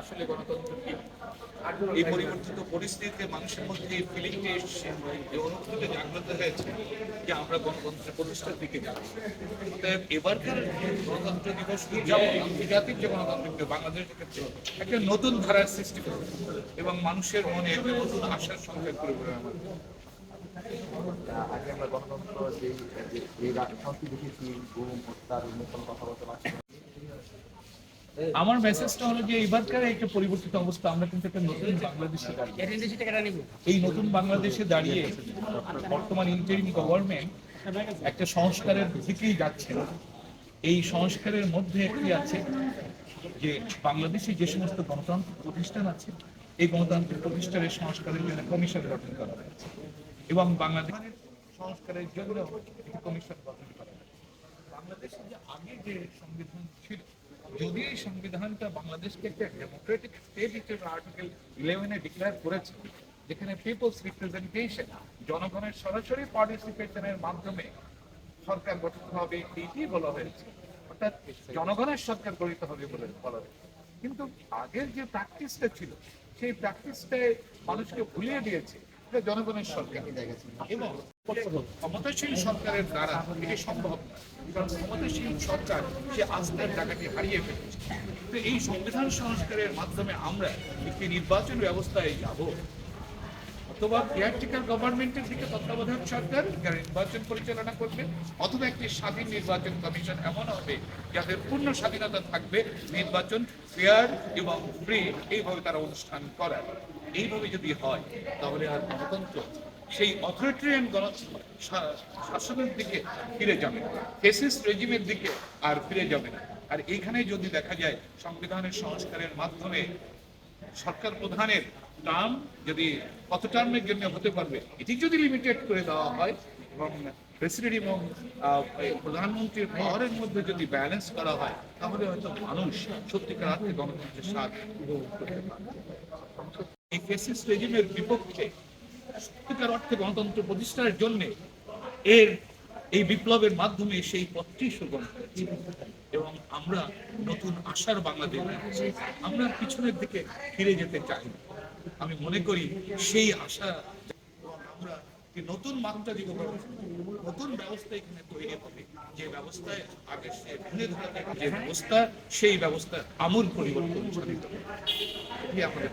আসলে গণতন্ত্র এই পরিবর্তিত পরিস্থিতিতে মানুষের মধ্যে এই ফিলিংটা এসছে যে অনুভূতিটা জাগ্রত হয়েছে যে আমরা গণতন্ত্রের প্রতিষ্ঠার দিকে যাচ্ছি অতএব এবারকার গণতন্ত্র দিবস আন্তর্জাতিক যে গণতন্ত্র দিবস বাংলাদেশের ক্ষেত্রে একটা নতুন ধারার সৃষ্টি করে এবং মানুষের মনে একটা নতুন আশার সংখ্যা করে আমার আগে আমরা গণতন্ত্র যে যে- দেখেছি গুম হত্যার উন্মোচন কথাবার্তা আমার মেসেজটা হলো যে এবারকার একটা পরিবর্তিত অবস্থা আমরা কিন্তু একটা নতুন বাংলাদেশে দাঁড়িয়ে এই নতুন বাংলাদেশে দাঁড়িয়ে বর্তমান ইন্টারিম গভর্নমেন্ট একটা সংস্কারের দিকেই যাচ্ছে। এই সংস্কারের মধ্যে একটি আছে? যে বাংলাদেশে যে সমস্ত গণতান্ত্রিক প্রতিষ্ঠান আছে এই গণতান্ত্রিক প্রতিষ্ঠানের সংস্কারের জন্য কমিশন গঠন করা হয়েছে। এবং বাংলাদেশের সংস্কারের জন্য একটি কমিশন গঠন করা হয়েছে। বাংলাদেশে যে আগে যে সংবিধান ছিল যদি এই সংবিধানটা বাংলাদেশকে একটা ডেমোক্রেটিক স্টেট হিসেবে আর্টিকেল ইলেভেনে ডিক্লেয়ার করেছে, যেখানে পিপলস রিপ্রেজেন্টেশন জনগণের সরাসরি পার্টিসিপেশনের মাধ্যমে সরকার গঠিত হবে এইটি বলা হয়েছে। অর্থাৎ জনগণের সরকার গঠিত হবে বলে বলা হয়েছে। কিন্তু আগের যে প্র্যাকটিসটা ছিল, সেই প্র্যাকটিসটায় মানুষকে ভুলিয়ে দিয়েছে। এটা জনগণের সরকার। এবং ক্ষমতাশীল সরকারের দ্বারা এটি সম্ভব কারণ ক্ষমতাশীল সরকার, সে আস্থার টাকাটি হারিয়ে ফেলেছে। তো এই সংবিধান সংস্কারের মাধ্যমে আমরা একটি নির্বাচন ব্যবস্থায় যাব। অথবা গভর্নমেন্টের দিকে তত্ত্বাবধায়ক সরকার যারা নির্বাচন পরিচালনা করবে, অথবা একটি স্বাধীন নির্বাচন কমিশন এমন হবে যাদের পূর্ণ স্বাধীনতা থাকবে, নির্বাচন ফেয়ার এবং ফ্রি এইভাবে তারা অনুষ্ঠান করার। এইভাবে যদি হয়, তাহলে আর গণতন্ত্র সেই অথরিটেরিয়ান শাসনের দিকে ফিরে যাবে না। ফেসিস্ট রেজিমের দিকে আর ফিরে যাবে না। আর এইখানে যদি দেখা যায়, সংবিধানের সংস্কারের মাধ্যমে সরকার প্রধানের টার্ম যদি, কত টার্মের জন্য হতে পারবে, এটি যদি লিমিটেড করে দেওয়া হয়, এবং প্রেসিডেন্ট এবং প্রধানমন্ত্রীর পাওয়ারের মধ্যে যদি ব্যালেন্স করা হয়, তাহলে হয়তো মানুষ সত্যিকার অর্থে গণতন্ত্রের স্বাদ উপভোগ করতে পারবে। এই ফেসিস্ট রেজিমের বিপক্ষে সত্যিকার অর্থে গণতন্ত্র প্রতিষ্ঠার জন্য এর এই বিপ্লবের মাধ্যমে সেই পথটি সুগম এবং আমরা নতুন আশার বাংলাদেশ আমরা পিছনের দিকে ফিরে যেতে চাই। আমি মনে করি সেই আশা আমরা নতুন মাত্রা দিব নতুন ব্যবস্থা এখানে তৈরি হবে। যে ব্যবস্থায় আগে সে যে ব্যবস্থা, সেই ব্যবস্থা আমূল পরিবর্তন সাধিত হবে। আমাদের